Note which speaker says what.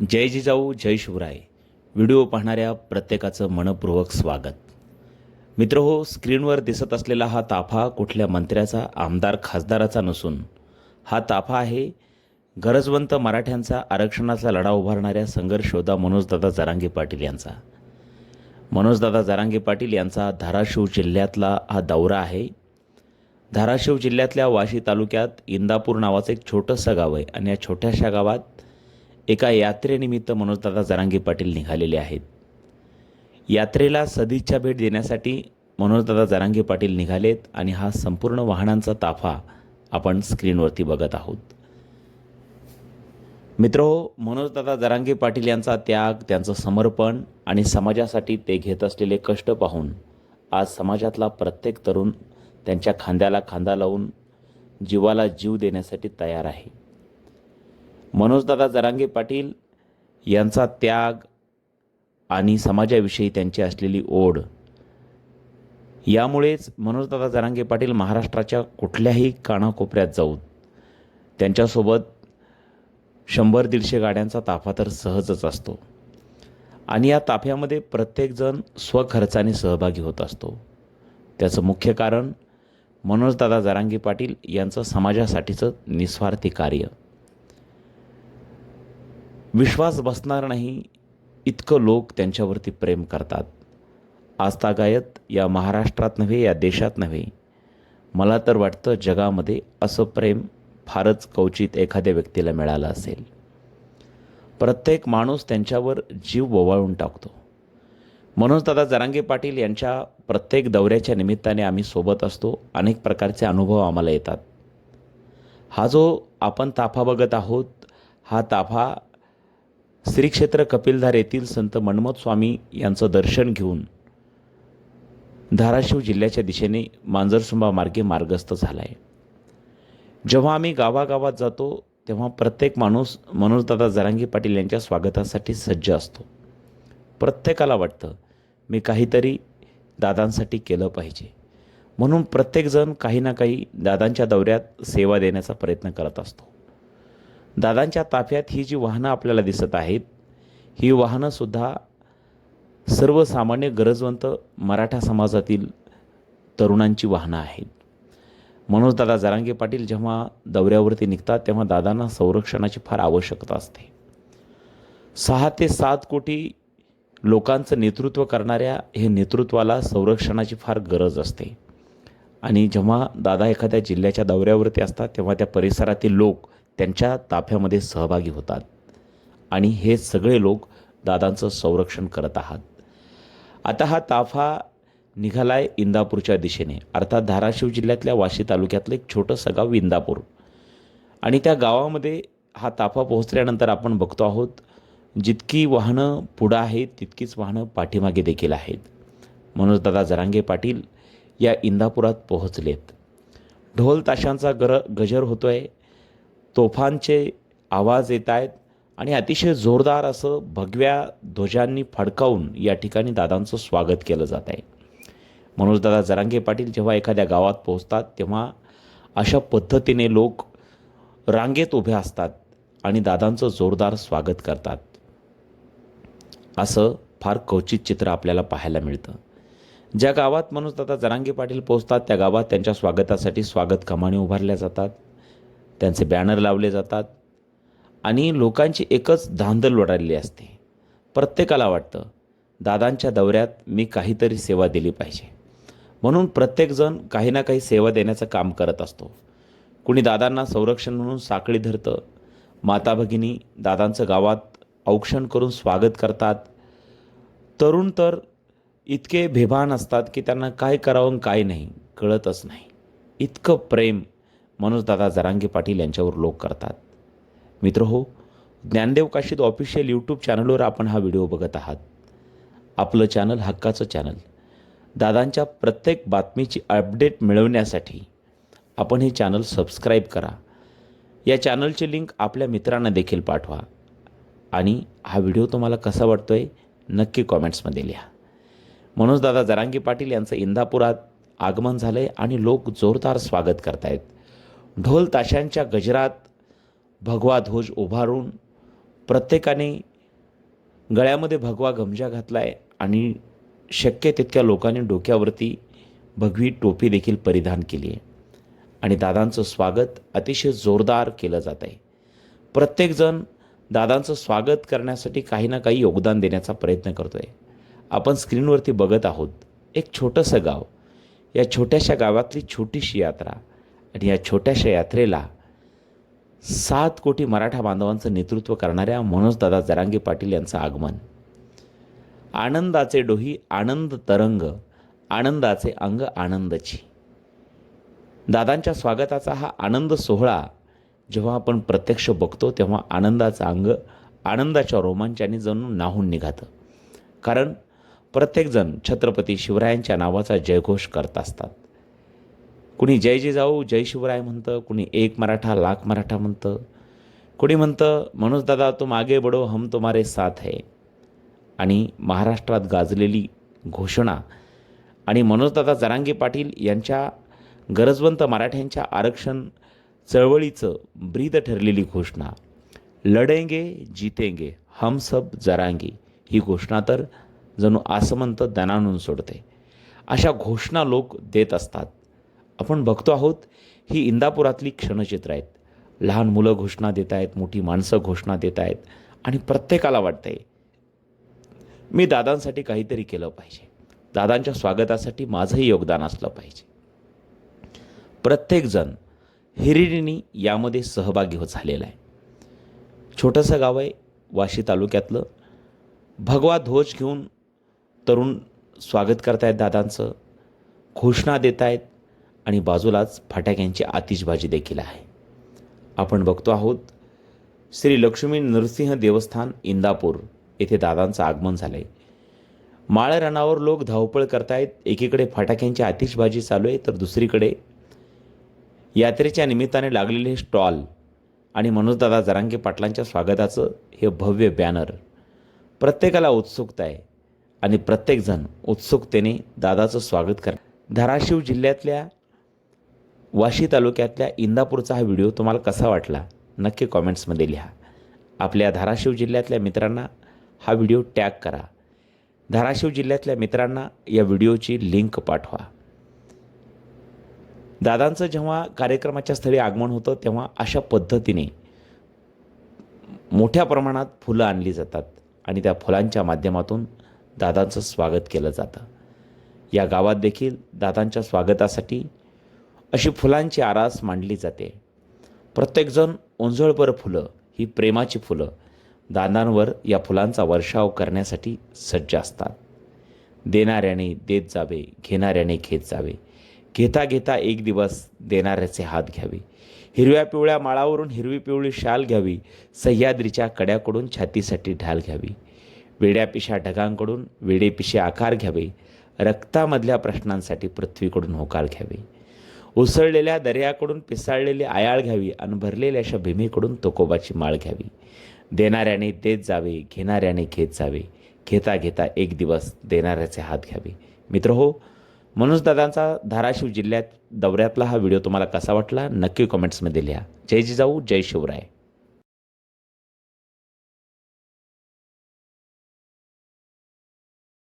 Speaker 1: जय जिजाऊ जय शिवराय. व्हिडिओ पाहणाऱ्या प्रत्येकाचं मनपूर्वक स्वागत. मित्र हो स्क्रीनवर दिसत असलेला हा ताफा कुठल्या मंत्र्याचा आमदार खासदाराचा नसून हा ताफा आहे गरजवंत मराठ्यांचा आरक्षणाचा लढा उभारणाऱ्या संघर्षोदा मनोजदादा जरांगे पाटील यांचा. मनोजदादा जरांगे पाटील यांचा धाराशिव जिल्ह्यातला हा दौरा आहे. धाराशिव जिल्ह्यातल्या वाशी तालुक्यात इंदापूर नावाचं एक छोटंसं गाव आहे आणि या छोट्याशा गावात एका यात्रेनिमित्त मनोजदादा जरांगे पाटील निघालेले आहेत. यात्रेला सदिच्छा भेट देण्यासाठी मनोजदादा जरांगे पाटील निघालेत आणि हा संपूर्ण वाहनांचा ताफा आपण स्क्रीनवरती बघत आहोत. मित्र मनोजदादा जरांगे पाटील यांचा त्याग त्यांचं समर्पण आणि समाजासाठी ते घेत असलेले कष्ट पाहून आज समाजातला प्रत्येक तरुण त्यांच्या खांद्याला खांदा लावून जीवाला जीव देण्यासाठी तयार आहे. मनोजदादा जरांगे पाटील यांचा त्याग आणि समाजाविषयी त्यांची असलेली ओढ. यामुळेच मनोजदादा जरांगे पाटील महाराष्ट्राच्या कुठल्याही कानाकोपऱ्यात जाऊन त्यांच्यासोबत शंभर दीडशे गाड्यांचा ताफा तर सहजच असतो. आणि या ताफ्यामध्ये प्रत्येकजण स्वखर्चाने सहभागी होत असतो. त्याचं मुख्य कारण मनोजदादा जरांगे पाटील यांचं समाजासाठीचं निस्वार्थी कार्य. विश्वास बसणार नाही इतकं लोक त्यांच्यावरती प्रेम करतात. आस्थागायत या महाराष्ट्रात नव्हे या देशात नव्हे. मला तर वाटतं जगामध्ये असं प्रेम फारच कवचित एखाद्या व्यक्तीला मिळालं असेल. प्रत्येक माणूस त्यांच्यावर जीव ओवाळून टाकतो. म्हणून दादा जरांगे पाटील यांच्या प्रत्येक दौऱ्याच्या निमित्ताने आम्ही सोबत असतो अनेक प्रकारचे अनुभव आम्हाला येतात. हा जो आपण ताफा बघत आहोत हा ताफा श्री क्षेत्र कपिलधार येथील संत मन्मथ स्वामी यांचं दर्शन घेऊन धाराशिव जिल्ह्याच्या दिशेने मांजरसुंबा मार्गे मार्गस्थ झाला आहे जेव्हा आम्ही गावागावात जातो तेव्हा प्रत्येक माणूस मनोजदादा जरांगी पाटील यांच्या स्वागतासाठी सज्ज असतो. प्रत्येकाला वाटतं मी काहीतरी दादांसाठी केलं पाहिजे. म्हणून प्रत्येकजण काही ना काही दादांच्या दौऱ्यात सेवा देण्याचा प्रयत्न करत असतो. दादांच्या ताफ्यात ही जी वाहनं आपल्याला दिसत आहेत ही वाहनंसुद्धा सर्वसामान्य गरजवंत मराठा समाजातील तरुणांची वाहनं आहेत. मनोजदादा जरांगे पाटील जेव्हा दौऱ्यावरती निघतात तेव्हा दादांना संरक्षणाची फार आवश्यकता असते. सहा ते सात कोटी लोकांचं नेतृत्व करणाऱ्या हे नेतृत्वाला संरक्षणाची फार गरज असते. आणि जेव्हा दादा एखाद्या जिल्ह्याच्या दौऱ्यावरती असतात तेव्हा त्या परिसरातील लोक त्यांच्या ताफ्यामध्ये सहभागी होतात. आणि हे सगळे लोक दादांचं संरक्षण करत आहात. आता हा ताफा निघाला आहे इंदापूरच्या दिशेने. अर्थात धाराशिव जिल्ह्यातल्या वाशी तालुक्यातलं एक छोटंसं गाव इंदापूर. आणि त्या गावामध्ये हा ताफा पोहोचल्यानंतर आपण बघतो आहोत जितकी वाहनं पुढं आहेत तितकीच वाहनं पाठीमागे देखील आहेत. म्हणून दादा जरांगे पाटील या इंदापुरात पोहोचलेत. ढोल ताशांचा गर गजर होतो आहे तोफांचे आवाज येत आहेत आणि अतिशय जोरदार असं भगव्या ध्वजांनी फडकावून या ठिकाणी दादांचं स्वागत केलं जात आहे. मनोजदादा जरांगे पाटील जेव्हा एखाद्या गावात पोहोचतात तेव्हा अशा पद्धतीने लोक रांगेत उभे असतात आणि दादांचं जोरदार स्वागत करतात. असं फार क्वचित चित्र आपल्याला पाहायला मिळतं. ज्या गावात मनोजदादा जरांगे पाटील पोहोचतात त्या गावात त्यांच्या स्वागतासाठी स्वागत कमानी उभारल्या जातात. त्यांचे बॅनर लावले जातात. आणि लोकांची एकच धांदल उडालेली असते. प्रत्येकाला वाटतं दादांच्या दौऱ्यात मी काहीतरी सेवा दिली पाहिजे. म्हणून प्रत्येकजण काही ना काही सेवा देण्याचं काम करत असतो. कुणी दादांना संरक्षण म्हणून साखळी धरतं माता भगिनी दादांचं गावात औक्षण करून स्वागत करतात. तरुण तर इतके बेभान असतात की त्यांना काय करावं काय नाही कळतच नाही. इतकं प्रेम मनोजदादा जरांगे पाटील यांच्यावर लोक करतात. मित्र हो ज्ञानदेव काशीद ऑफिशियल यूट्यूब चॅनलवर आपण हा व्हिडिओ बघत आहात. आपलं चॅनल हक्काचं चॅनल दादांच्या प्रत्येक बातमीची अपडेट मिळवण्यासाठी आपण हे चॅनल सबस्क्राईब करा. या चॅनलची लिंक आपल्या मित्रांना देखील पाठवा. आणि हा व्हिडिओ तुम्हाला कसा वाटतो आहे नक्की कॉमेंट्समध्ये लिहा. मनोजदादा जरांगी पाटील यांचं इंदापुरात आगमन झालं आहे आणि लोक जोरदार स्वागत करतायत. ढोल ताशांच्या गजरात भगवा ध्वज उभारून प्रत्येकाने गळ्यामध्ये भगवा गमजा घातला आहे आणि शक्य तितक्या लोकांनी डोक्यावरती भगवी टोपी देखील परिधान केली आहे. आणि दादांचं स्वागत अतिशय जोरदार केलं जात आहे. प्रत्येकजण दादांचं स्वागत करण्यासाठी काही ना काही योगदान देण्याचा प्रयत्न करतो आहे आपण स्क्रीनवरती बघत आहोत एक छोटंसं गाव. या छोट्याशा गावातली छोटीशी यात्रा. आणि या छोट्याशा यात्रेला सात कोटी मराठा बांधवांचं नेतृत्व करणाऱ्या मनोजदादा जरांगे पाटील यांचं आगमन. आनंदाचे डोही आनंद तरंग आनंदाचे अंग आनंदची. दादांच्या स्वागताचा हा आनंद सोहळा जेव्हा आपण प्रत्यक्ष बघतो तेव्हा आनंदाचं अंग आनंदाच्या रोमांचाने जणू नाहून निघातं. कारण प्रत्येकजण छत्रपती शिवरायांच्या नावाचा जयघोष करत असतात. कुणी जय जिजाऊ जय शिवराय म्हणतं कुणी एक मराठा लाख मराठा म्हणतं. कुणी म्हणतं मनोज दादा तुम आगे बडो हम तुम्हारे साथ है. आणि महाराष्ट्रात गाजलेली घोषणा. आणि मनोजदादा जरांगे पाटील यांच्या गरजवंत मराठ्यांच्या आरक्षण चळवळीचं ब्रीद ठरलेली घोषणा. लढेंगे जितेंगे हम सब जरांगे. ही घोषणा तर जणू आसमंत दणानून सोडते. अशा घोषणा लोक देत असतात. आपण बघतो आहोत ही इंदापुरातली क्षणचित्र आहेत. लहान मुलं घोषणा देत आहेत मोठी माणसं घोषणा देत आहेत आणि प्रत्येकाला वाटतंय मी दादांसाठी काहीतरी केलं पाहिजे. दादांच्या स्वागतासाठी माझंही योगदान असलं पाहिजे. प्रत्येकजण हिरिरीनी यामध्ये सहभागी होत झालेला आहे. छोटंसं गाव आहे वाशी तालुक्यातलं. भगवा ध्वज घेऊन तरुण स्वागत करतायत दादांचं. घोषणा देत आहेत आणि बाजूलाच फटाक्यांची आतिषबाजी देखील आहे. आपण बघतो आहोत श्री लक्ष्मी नरसिंह देवस्थान इंदापूर येथे दादांचं आगमन झालं आहे माळरानावर लोक धावपळ करतायत एकीकडे फटाक्यांची आतिषबाजी चालू आहे तर दुसरीकडे यात्रेच्या निमित्ताने लागलेले स्टॉल आणि मनोजदादा जरांगे पाटलांच्या स्वागताचं हे भव्य बॅनर प्रत्येकाला उत्सुकता आहे आणि प्रत्येकजण उत्सुकतेने दादाचं स्वागत कर धाराशिव जिल्ह्यातल्या वाशी तालुक्यातल्या इंदापूरचा हा व्हिडिओ तुम्हाला कसा वाटला? नक्की कॉमेंट्समध्ये लिहा. आपल्या धाराशिव जिल्ह्यातल्या मित्रांना हा व्हिडिओ टॅग करा. धाराशिव जिल्ह्यातल्या मित्रांना या व्हिडिओची लिंक पाठवा. दादांचं जेव्हा कार्यक्रमाच्या स्थळी आगमन होतं तेव्हा अशा पद्धतीने मोठ्या प्रमाणात फुलं आणली जातात आणि त्या फुलांच्या माध्यमातून दादांचं स्वागत केलं जातं. या गावात देखील दादांच्या स्वागतासाठी अशी फुलांची आरास मांडली जाते. प्रत्येकजण ओंजळभर फुलं ही प्रेमाची फुलं दादांवर या फुलांचा वर्षाव करण्यासाठी सज्ज असतात. देणाऱ्याने देत जावे घेणाऱ्याने घेत जावे. घेता घेता एक दिवस देणाऱ्याचे हात घ्यावे. हिरव्या पिवळ्या माळावरून हिरवी पिवळी शाल घ्यावी. सह्याद्रीच्या कड्याकडून छातीसाठी ढाल घ्यावी. वेड्यापिशा ढगांकडून वेडेपिशे आकार घ्यावे. रक्तामधल्या प्रश्नांसाठी पृथ्वीकडून होकार घ्यावे. उसळलेल्या दर्याकडून पिसाळलेली आयाळ घ्यावी आणि भरलेल्या अशा भीमेकडून तोकोबाची माळ घ्यावी. देणाऱ्याने देत जावे घेणाऱ्याने घेत जावे. घेता घेता एक दिवस देणाऱ्याचे हात घ्यावे. मित्र हो मनोजदादांचा धाराशिव जिल्ह्यात दौऱ्यातला हा व्हिडिओ तुम्हाला कसा वाटला? नक्की कमेंट्समध्ये लिहा. जय जिजाऊ जय शिवराय.